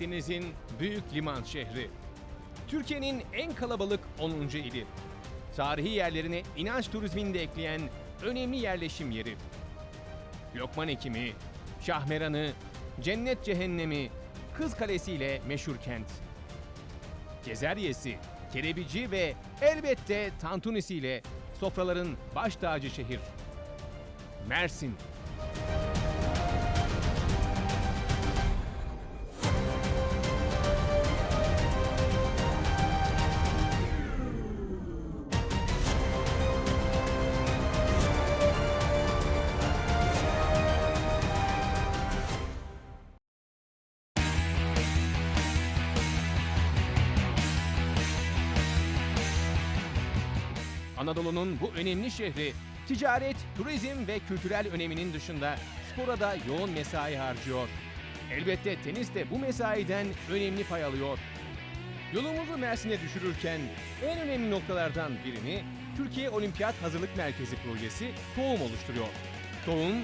Akdeniz'in büyük liman şehri. Türkiye'nin en kalabalık 10. ili. Tarihi yerlerine inanç turizmini de ekleyen önemli yerleşim yeri. Lokman Ekimi, Şahmeran'ı, Cennet Cehennemi, Kız Kalesi ile meşhur kent. Cezeryesi, Kerebici ve elbette Tantunisi ile sofraların baş tacı şehir. Mersin. Anadolu'nun bu önemli şehri ticaret, turizm ve kültürel öneminin dışında spora da yoğun mesai harcıyor. Elbette tenis de bu mesaiden önemli pay alıyor. Yolumuzu Mersin'e düşürürken en önemli noktalardan birini Türkiye Olimpiyat Hazırlık Merkezi projesi TOHUM oluşturuyor. TOHUM,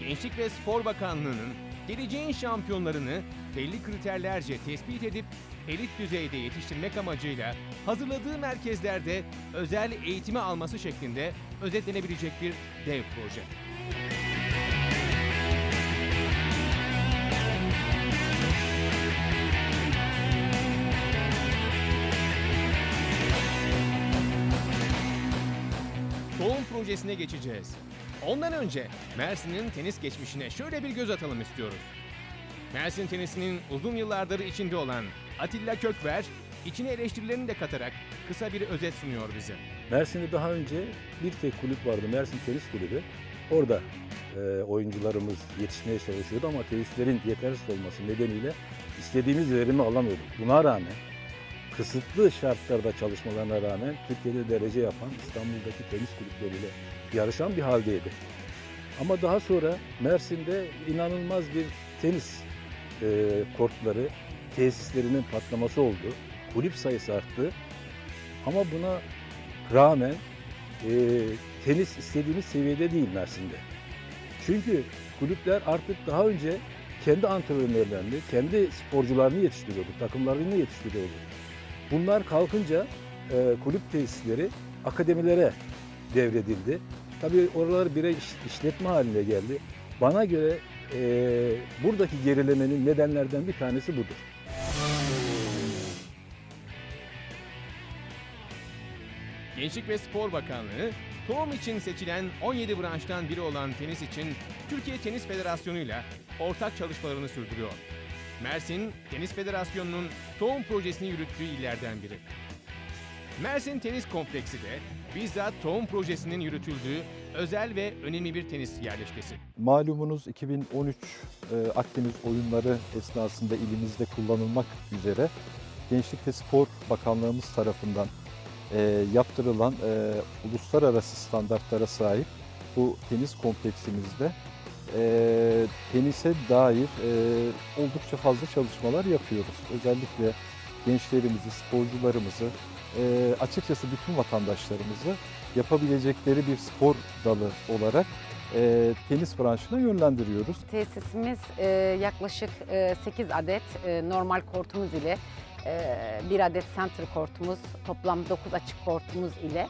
Gençlik ve Spor Bakanlığı'nın geleceğin şampiyonlarını belli kriterlerce tespit edip elit düzeyde yetiştirmek amacıyla hazırladığı merkezlerde özel eğitimi alması şeklinde özetlenebilecek bir dev proje. Tohum projesine geçeceğiz. Ondan önce Mersin'in tenis geçmişine şöyle bir göz atalım istiyoruz. Mersin tenisinin uzun yıllardır içinde olan Atilla Kökver, içine eleştirilerini de katarak kısa bir özet sunuyor bize. Mersin'de daha önce bir tek kulüp vardı, Mersin Tenis Kulübü. Orada e, oyuncularımız yetişmeye çalışıyordu ama tesislerin yetersiz olması nedeniyle istediğimiz verimi alamıyorduk. Buna rağmen kısıtlı şartlarda çalışmalarına rağmen Türkiye'de derece yapan İstanbul'daki tenis kulüpleriyle yarışan bir haldeydi. Ama daha sonra Mersin'de inanılmaz bir tenis e, kortları, tesislerinin patlaması oldu. Kulüp sayısı arttı. Ama buna rağmen e, tenis istediğimiz seviyede değil Mersin'de. Çünkü kulüpler artık daha önce kendi antrenörlerini, kendi sporcularını yetiştiriyordu, takımlarını yetiştiriyordu. Bunlar kalkınca e, kulüp tesisleri akademilere devredildi. Tabii oralar birer iş- işletme haline geldi. Bana göre e, buradaki gerilemenin nedenlerden bir tanesi budur. Gençlik ve Spor Bakanlığı, tohum için seçilen 17 branştan biri olan tenis için Türkiye Tenis Federasyonu'yla ortak çalışmalarını sürdürüyor. Mersin, Tenis Federasyonu'nun tohum projesini yürüttüğü illerden biri. Mersin Tenis Kompleksi de bizzat tohum projesinin yürütüldüğü özel ve önemli bir tenis yerleşkesi. Malumunuz 2013 e, Akdeniz oyunları esnasında ilimizde kullanılmak üzere Gençlik ve Spor Bakanlığımız tarafından e, yaptırılan e, uluslararası standartlara sahip bu tenis kompleksimizde e, tenise dair e, oldukça fazla çalışmalar yapıyoruz. Özellikle gençlerimizi, sporcularımızı, e, açıkçası bütün vatandaşlarımızı yapabilecekleri bir spor dalı olarak e, tenis branşına yönlendiriyoruz. Tesisimiz e, yaklaşık e, 8 adet e, normal kortumuz ile e, 1 adet center kortumuz, toplam 9 açık kortumuz ile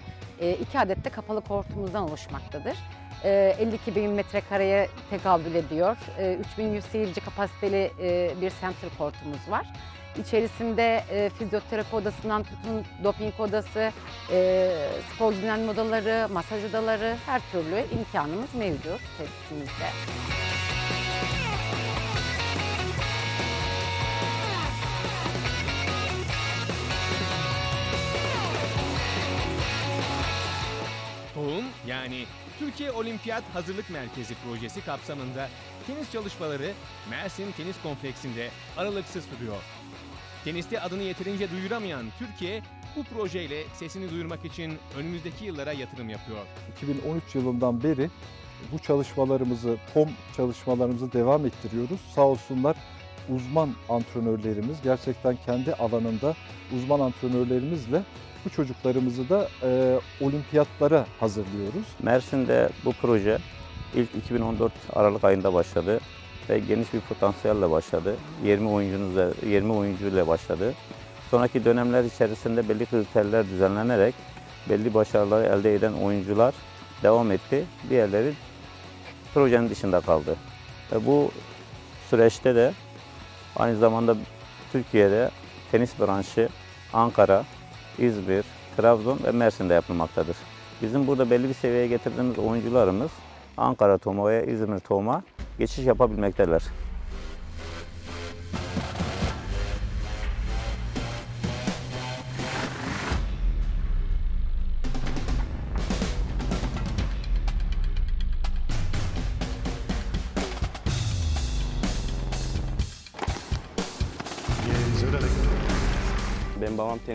2 adet de kapalı kortumuzdan oluşmaktadır. E, 52 bin metrekareye tekabül ediyor. E, 3100 seyirci kapasiteli e, bir center kortumuz var. İçerisinde e, fizyoterapi odasından tutun doping odası, e, spor dinlenme odaları, masaj odaları her türlü imkanımız mevcut tesisimizde. Türkiye Olimpiyat Hazırlık Merkezi projesi kapsamında tenis çalışmaları Mersin Tenis Kompleksinde aralıksız sürüyor. Teniste adını yeterince duyuramayan Türkiye bu projeyle sesini duyurmak için önümüzdeki yıllara yatırım yapıyor. 2013 yılından beri bu çalışmalarımızı, TOM çalışmalarımızı devam ettiriyoruz. Sağ olsunlar uzman antrenörlerimiz, gerçekten kendi alanında uzman antrenörlerimizle bu çocuklarımızı da e, olimpiyatlara hazırlıyoruz. Mersin'de bu proje ilk 2014 Aralık ayında başladı ve geniş bir potansiyelle başladı. 20 oyuncunuzla 20 oyuncuyla başladı. Sonraki dönemler içerisinde belli kriterler düzenlenerek belli başarıları elde eden oyuncular devam etti. Diğerleri projenin dışında kaldı. Ve bu süreçte de aynı zamanda Türkiye'de tenis branşı Ankara, İzmir, Trabzon ve Mersin'de yapılmaktadır. Bizim burada belli bir seviyeye getirdiğimiz oyuncularımız Ankara Tom'a ve İzmir Tom'a geçiş yapabilmekteler.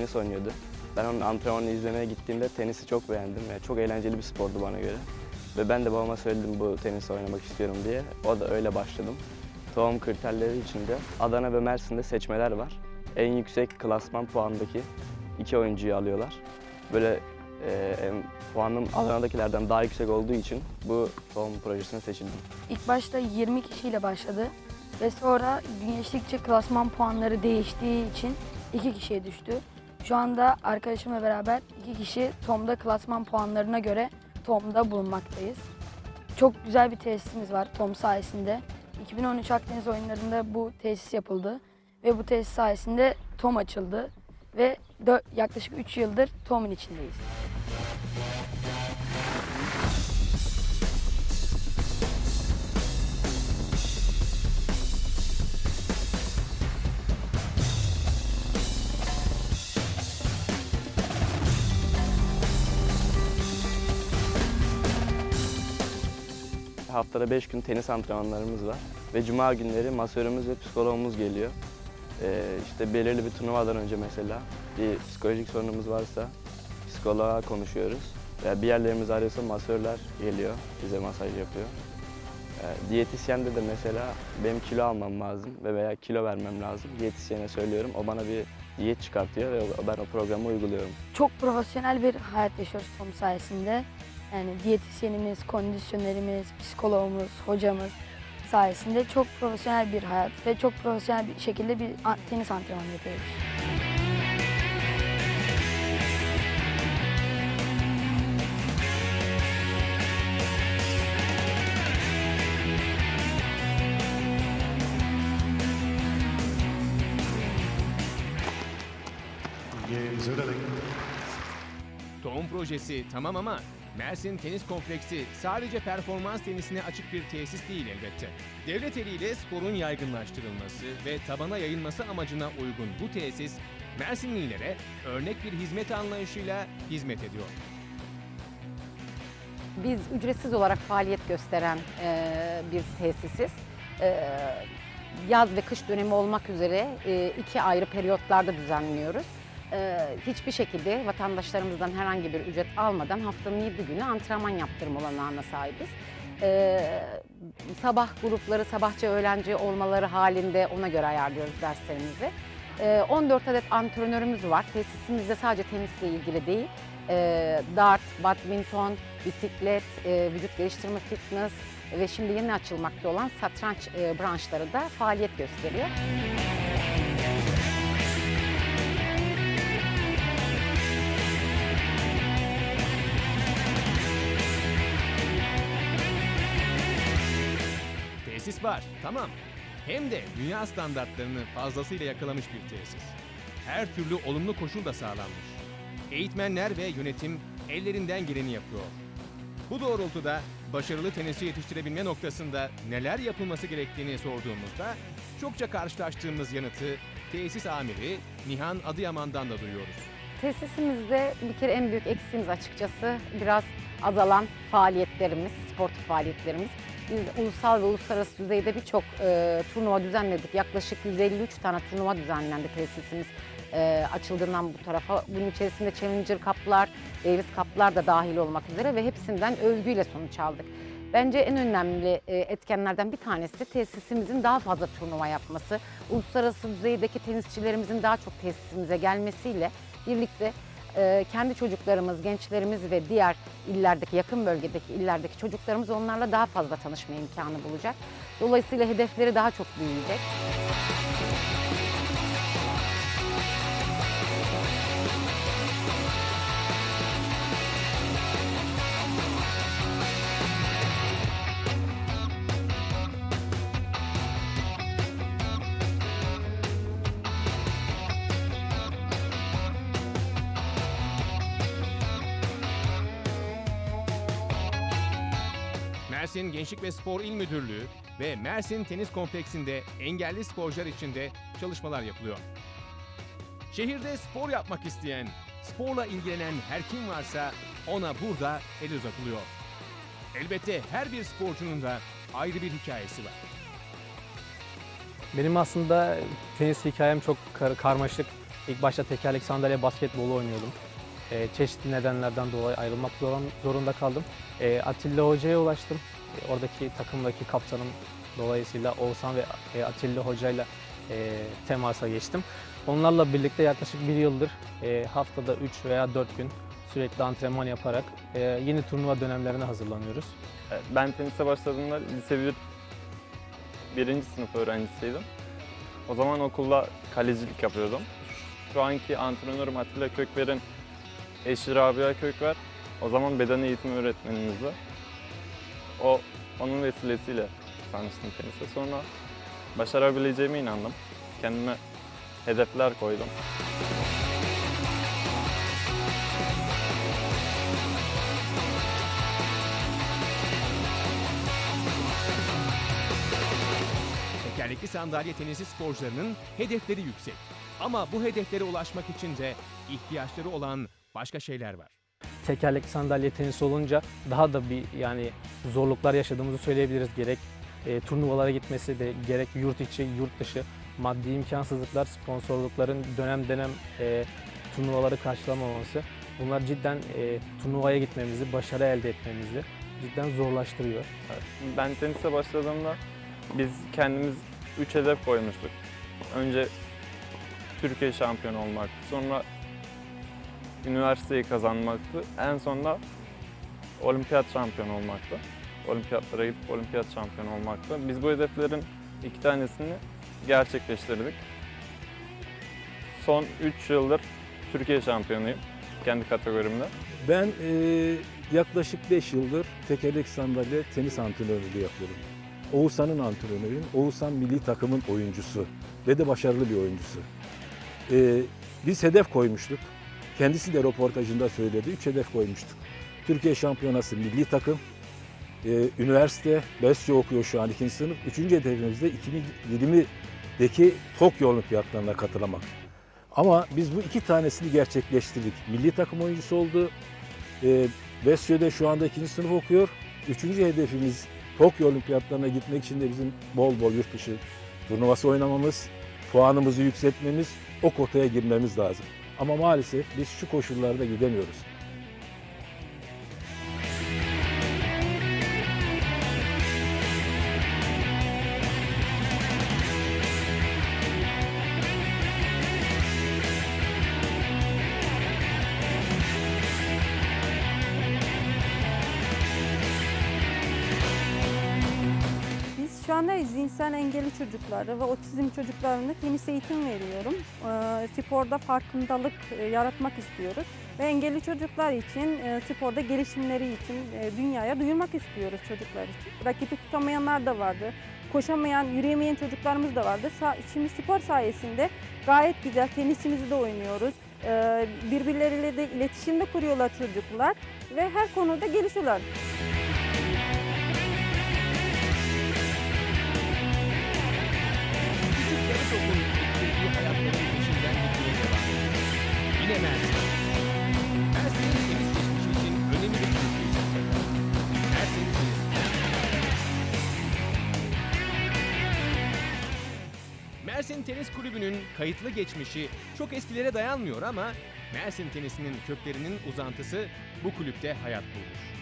Tenis oynuyordu. Ben onun antrenmanını izlemeye gittiğimde tenisi çok beğendim ve çok eğlenceli bir spordu bana göre. Ve ben de babama söyledim bu tenisi oynamak istiyorum diye. O da öyle başladım. Tohum kriterleri içinde Adana ve Mersin'de seçmeler var. En yüksek klasman puandaki iki oyuncuyu alıyorlar. Böyle e, puanım Adana'dakilerden daha yüksek olduğu için bu tohum projesine seçildim. İlk başta 20 kişiyle başladı ve sonra gün geçtikçe klasman puanları değiştiği için 2 kişiye düştü. Şu anda arkadaşımla beraber 2 kişi TOM'da klasman puanlarına göre TOM'da bulunmaktayız. Çok güzel bir tesisimiz var TOM sayesinde. 2013 Akdeniz oyunlarında bu tesis yapıldı ve bu tesis sayesinde TOM açıldı ve yaklaşık 3 yıldır TOM'un içindeyiz. Haftada 5 gün tenis antrenmanlarımız var ve cuma günleri masörümüz ve psikologumuz geliyor. Ee, işte belirli bir turnuvadan önce mesela bir psikolojik sorunumuz varsa psikoloğa konuşuyoruz. Veya bir yerlerimiz ağrıyorsa masörler geliyor, bize masaj yapıyor. Ee, diyetisyende de mesela benim kilo almam lazım ve veya kilo vermem lazım. Diyetisyene söylüyorum, o bana bir diyet çıkartıyor ve ben o programı uyguluyorum. çok profesyonel bir hayat yaşıyoruz Tom sayesinde. Yani diyetisyenimiz, kondisyonerimiz, psikologumuz, hocamız sayesinde çok profesyonel bir hayat ve çok profesyonel bir şekilde bir tenis antrenmanı yapıyoruz. Tohum projesi tamam ama Mersin Tenis Kompleksi sadece performans tenisine açık bir tesis değil elbette. Devlet eliyle sporun yaygınlaştırılması ve tabana yayılması amacına uygun bu tesis Mersinlilere örnek bir hizmet anlayışıyla hizmet ediyor. Biz ücretsiz olarak faaliyet gösteren e, bir tesisiz. E, yaz ve kış dönemi olmak üzere e, iki ayrı periyotlarda düzenliyoruz. E, hiçbir şekilde vatandaşlarımızdan herhangi bir ücret almadan haftanın 7 günü antrenman yaptırma olanağına sahibiz. E, sabah grupları sabahçı öğlenci olmaları halinde ona göre ayarlıyoruz derslerimizi. E, 14 adet antrenörümüz var. Tesisimizde sadece tenisle ilgili değil, e, dart, badminton, bisiklet, e, vücut geliştirme, fitness ve şimdi yeni açılmakta olan satranç e, branşları da faaliyet gösteriyor. Tesis var, tamam. Hem de dünya standartlarını fazlasıyla yakalamış bir tesis. Her türlü olumlu koşul da sağlanmış. Eğitmenler ve yönetim ellerinden geleni yapıyor. Bu doğrultuda başarılı tenisçi yetiştirebilme noktasında neler yapılması gerektiğini sorduğumuzda çokça karşılaştığımız yanıtı tesis amiri Nihan Adıyaman'dan da duyuyoruz. Tesisimizde bir kere en büyük eksiğimiz açıkçası biraz azalan faaliyetlerimiz, sportif faaliyetlerimiz. Biz ulusal ve uluslararası düzeyde birçok e, turnuva düzenledik. Yaklaşık 153 tane turnuva düzenlendi tesisimiz e, açıldığından bu tarafa. Bunun içerisinde Challenger Cup'lar, Davis Cup'lar da dahil olmak üzere ve hepsinden övgüyle sonuç aldık. Bence en önemli e, etkenlerden bir tanesi tesisimizin daha fazla turnuva yapması. Uluslararası düzeydeki tenisçilerimizin daha çok tesisimize gelmesiyle birlikte e, kendi çocuklarımız, gençlerimiz ve diğer illerdeki, yakın bölgedeki illerdeki çocuklarımız onlarla daha fazla tanışma imkanı bulacak. Dolayısıyla hedefleri daha çok büyüyecek. Mersin Gençlik ve Spor İl Müdürlüğü ve Mersin Tenis Kompleksinde engelli sporcular için de çalışmalar yapılıyor. Şehirde spor yapmak isteyen, sporla ilgilenen her kim varsa ona burada el uzatılıyor. Elbette her bir sporcunun da ayrı bir hikayesi var. Benim aslında tenis hikayem çok kar- karmaşık. İlk başta tekerlek sandalye basketbolu oynuyordum. Ee, çeşitli nedenlerden dolayı ayrılmak zorunda kaldım. Ee, Atilla Hoca'ya ulaştım. Oradaki takımdaki kaptanım dolayısıyla Oğuzhan ve e, Atilla Hoca'yla e, temasa geçtim. Onlarla birlikte yaklaşık bir yıldır e, haftada 3 veya 4 gün sürekli antrenman yaparak e, yeni turnuva dönemlerine hazırlanıyoruz. Ben tenise başladığımda lise 1 birinci sınıf öğrencisiydim. O zaman okulda kalecilik yapıyordum. Şu anki antrenörüm Atilla Kökver'in eşi Rabia Kökver. O zaman beden eğitimi öğretmenimizdi. O, onun vesilesiyle tanıştım tenise. Sonra başarabileceğime inandım. Kendime hedefler koydum. Tekerlekli sandalye tenisi sporcularının hedefleri yüksek. Ama bu hedeflere ulaşmak için de ihtiyaçları olan başka şeyler var. Tekerlekli sandalye tenisi olunca daha da bir yani zorluklar yaşadığımızı söyleyebiliriz. Gerek e, turnuvalara gitmesi de gerek yurt içi, yurt dışı maddi imkansızlıklar, sponsorlukların dönem dönem e, turnuvaları karşılamaması bunlar cidden e, turnuvaya gitmemizi, başarı elde etmemizi cidden zorlaştırıyor. Ben tenise başladığımda biz kendimiz 3 hedef koymuştuk. Önce Türkiye şampiyonu olmaktı. Sonra üniversiteyi kazanmaktı. En sonunda olimpiyat şampiyonu olmaktı. Olimpiyatlara gidip olimpiyat şampiyonu olmaktı. Biz bu hedeflerin iki tanesini gerçekleştirdik. Son 3 yıldır Türkiye şampiyonuyum kendi kategorimde. Ben eee, yaklaşık 5 yıldır tekerlek sandalye tenis antrenörlüğü yapıyorum. Oğuzhan'ın antrenörüyüm. Oğuzhan milli takımın oyuncusu ve de başarılı bir oyuncusu. Eee, biz hedef koymuştuk. Kendisi de röportajında söyledi. Üç hedef koymuştuk. Türkiye şampiyonası milli takım, eee, üniversite, BESYO okuyor şu an ikinci sınıf. Üçüncü hedefimiz de 2020'deki Tokyo Olimpiyatlarına katılmak. Ama biz bu iki tanesini gerçekleştirdik. Milli takım oyuncusu oldu. E, Besyo'da şu anda ikinci sınıf okuyor. Üçüncü hedefimiz Tokyo Olimpiyatlarına gitmek için de bizim bol bol yurt dışı turnuvası oynamamız, puanımızı yükseltmemiz, o kotaya girmemiz lazım. Ama maalesef biz şu koşullarda gidemiyoruz. Anda zihinsel engelli çocuklara ve otizm çocuklarına tenis eğitim veriyorum. Ee, sporda farkındalık e, yaratmak istiyoruz. Ve engelli çocuklar için, e, sporda gelişimleri için e, dünyaya duyurmak istiyoruz çocuklar için. Rakibi tutamayanlar da vardı. Koşamayan, yürüyemeyen çocuklarımız da vardı. Şimdi spor sayesinde gayet güzel tenisimizi de oynuyoruz. Ee, birbirleriyle de iletişim de kuruyorlar çocuklar ve her konuda gelişiyorlar. Mersin Tenis Kulübü'nün kayıtlı geçmişi çok eskilere dayanmıyor ama Mersin tenisinin köklerinin uzantısı bu kulüpte hayat bulmuş.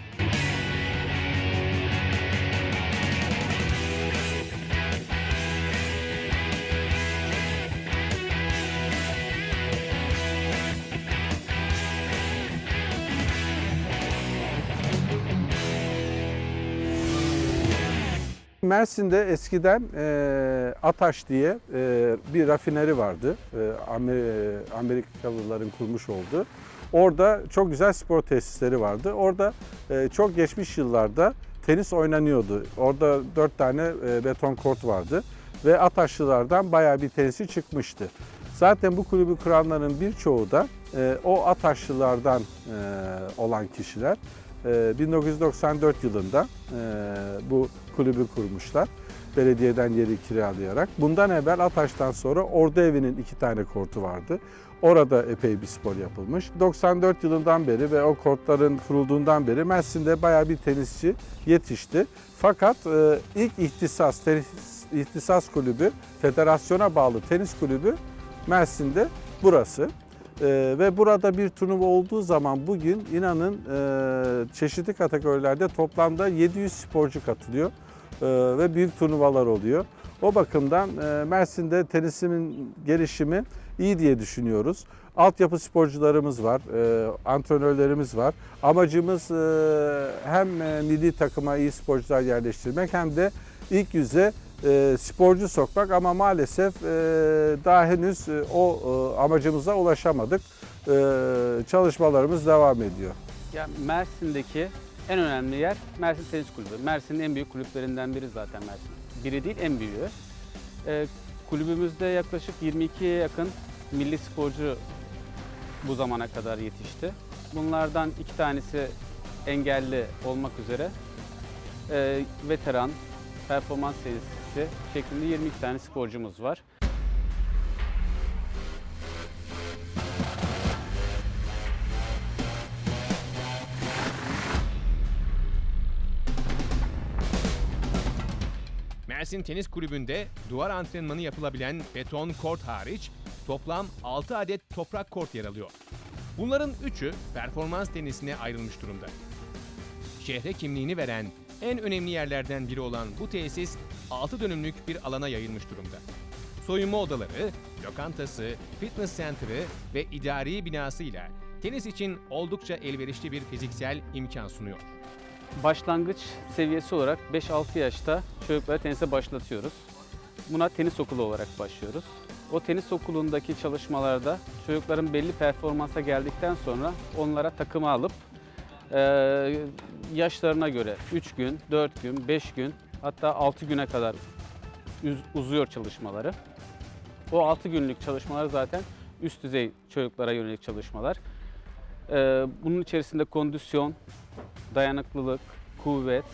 Mersin'de eskiden e, Ataş diye e, bir rafineri vardı. E, Amer- Amerikalıların kurmuş olduğu. Orada çok güzel spor tesisleri vardı. Orada e, çok geçmiş yıllarda tenis oynanıyordu. Orada dört tane e, beton kort vardı. Ve Ataşlılardan bayağı bir tenisi çıkmıştı. Zaten bu kulübü kuranların birçoğu da e, o Ataşlılardan e, olan kişiler. E, 1994 yılında e, bu kulübü kurmuşlar. Belediyeden yeri kiralayarak. Bundan evvel Ataş'tan sonra Ordu Evi'nin iki tane kortu vardı. Orada epey bir spor yapılmış. 94 yılından beri ve o kortların kurulduğundan beri Mersin'de bayağı bir tenisçi yetişti. Fakat e, ilk ihtisas, tenis, ihtisas kulübü, federasyona bağlı tenis kulübü Mersin'de burası. Ee, ve burada bir turnuva olduğu zaman bugün inanın e, çeşitli kategorilerde toplamda 700 sporcu katılıyor ve büyük turnuvalar oluyor. O bakımdan e, Mersin'de tenisimin gelişimi iyi diye düşünüyoruz. Altyapı sporcularımız var, e, antrenörlerimiz var. Amacımız e, hem milli takıma iyi sporcular yerleştirmek hem de ilk yüze sporcu sokmak ama maalesef daha henüz o amacımıza ulaşamadık. Çalışmalarımız devam ediyor. Ya Mersin'deki en önemli yer Mersin Tenis Kulübü. Mersin'in en büyük kulüplerinden biri zaten Mersin. Biri değil en büyüğü. Ee, kulübümüzde yaklaşık 22'ye yakın milli sporcu bu zamana kadar yetişti. Bunlardan iki tanesi engelli olmak üzere e, veteran, performans tesisi şeklinde 22 tane sporcumuz var. Mersin Tenis Kulübü'nde duvar antrenmanı yapılabilen beton kort hariç toplam 6 adet toprak kort yer alıyor. Bunların 3'ü performans tenisine ayrılmış durumda. Şehre kimliğini veren en önemli yerlerden biri olan bu tesis 6 dönümlük bir alana yayılmış durumda. Soyunma odaları, lokantası, fitness center'ı ve idari binasıyla tenis için oldukça elverişli bir fiziksel imkan sunuyor. Başlangıç seviyesi olarak 5-6 yaşta çocukları tenise başlatıyoruz. Buna tenis okulu olarak başlıyoruz. O tenis okulundaki çalışmalarda çocukların belli performansa geldikten sonra onlara takıma alıp yaşlarına göre 3 gün, 4 gün, 5 gün hatta 6 güne kadar uzuyor çalışmaları. O 6 günlük çalışmalar zaten üst düzey çocuklara yönelik çalışmalar. Eee, bunun içerisinde kondisyon, dayanıklılık, kuvvet,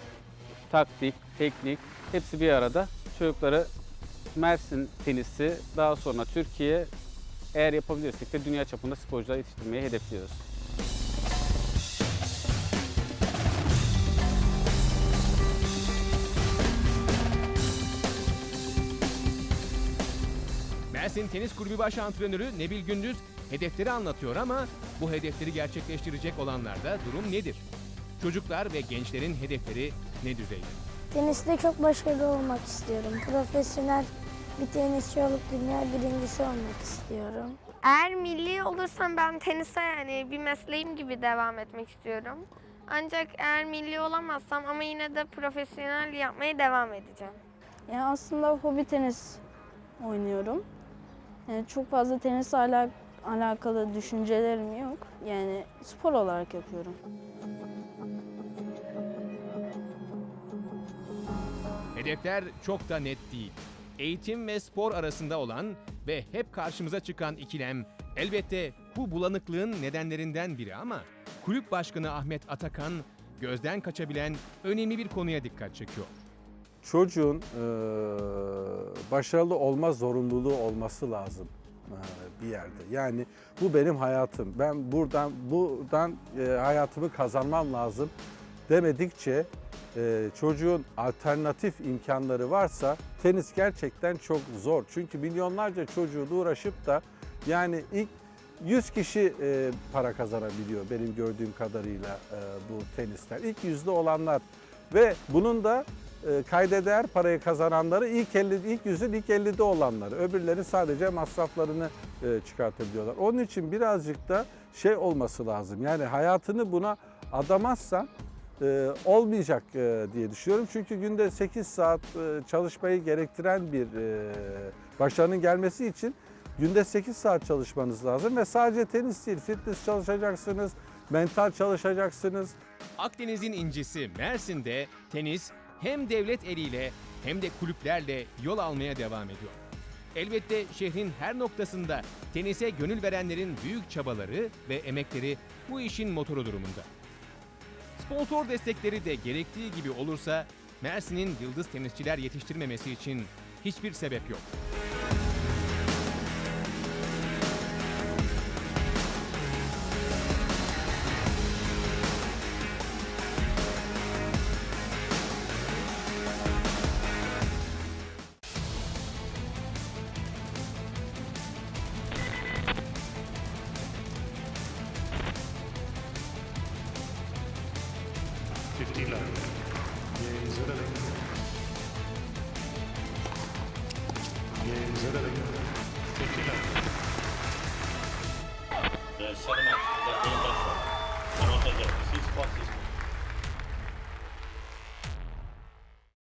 taktik, teknik hepsi bir arada çocukları Mersin tenisi daha sonra Türkiye eğer yapabilirsek de dünya çapında sporcular yetiştirmeyi hedefliyoruz. Mersin Tenis Kulübü Baş Antrenörü Nebil Gündüz hedefleri anlatıyor ama bu hedefleri gerçekleştirecek olanlarda durum nedir? Çocuklar ve gençlerin hedefleri ne düzeyde? Teniste çok başarılı olmak istiyorum. Profesyonel bir tenisçi olup dünya birincisi olmak istiyorum. Eğer milli olursam ben tenise yani bir mesleğim gibi devam etmek istiyorum. Ancak eğer milli olamazsam ama yine de profesyonel yapmaya devam edeceğim. Yani aslında hobi tenis oynuyorum. Yani çok fazla tenisle ala- alakalı düşüncelerim yok. Yani spor olarak yapıyorum. Hedefler çok da net değil. Eğitim ve spor arasında olan ve hep karşımıza çıkan ikilem elbette bu bulanıklığın nedenlerinden biri ama kulüp başkanı Ahmet Atakan gözden kaçabilen önemli bir konuya dikkat çekiyor. Çocuğun e, başarılı olma zorunluluğu olması lazım e, bir yerde. Yani bu benim hayatım. Ben buradan buradan e, hayatımı kazanmam lazım demedikçe e, çocuğun alternatif imkanları varsa tenis gerçekten çok zor. Çünkü milyonlarca çocuğu uğraşıp da yani ilk 100 kişi e, para kazanabiliyor benim gördüğüm kadarıyla e, bu tenisten. İlk yüzde olanlar ve bunun da e, kayda değer parayı kazananları ilk 50 ilk yüzün ilk 50'de olanları. Öbürleri sadece masraflarını e, çıkartabiliyorlar. Onun için birazcık da şey olması lazım. Yani hayatını buna adamazsan e, olmayacak diye düşünüyorum. Çünkü günde 8 saat çalışmayı gerektiren bir e, başarının gelmesi için günde 8 saat çalışmanız lazım ve sadece tenis değil, fitness çalışacaksınız, mental çalışacaksınız. Akdeniz'in incisi Mersin'de tenis hem devlet eliyle hem de kulüplerle yol almaya devam ediyor. Elbette şehrin her noktasında tenise gönül verenlerin büyük çabaları ve emekleri bu işin motoru durumunda. Sponsor destekleri de gerektiği gibi olursa Mersin'in yıldız tenisçiler yetiştirmemesi için hiçbir sebep yok.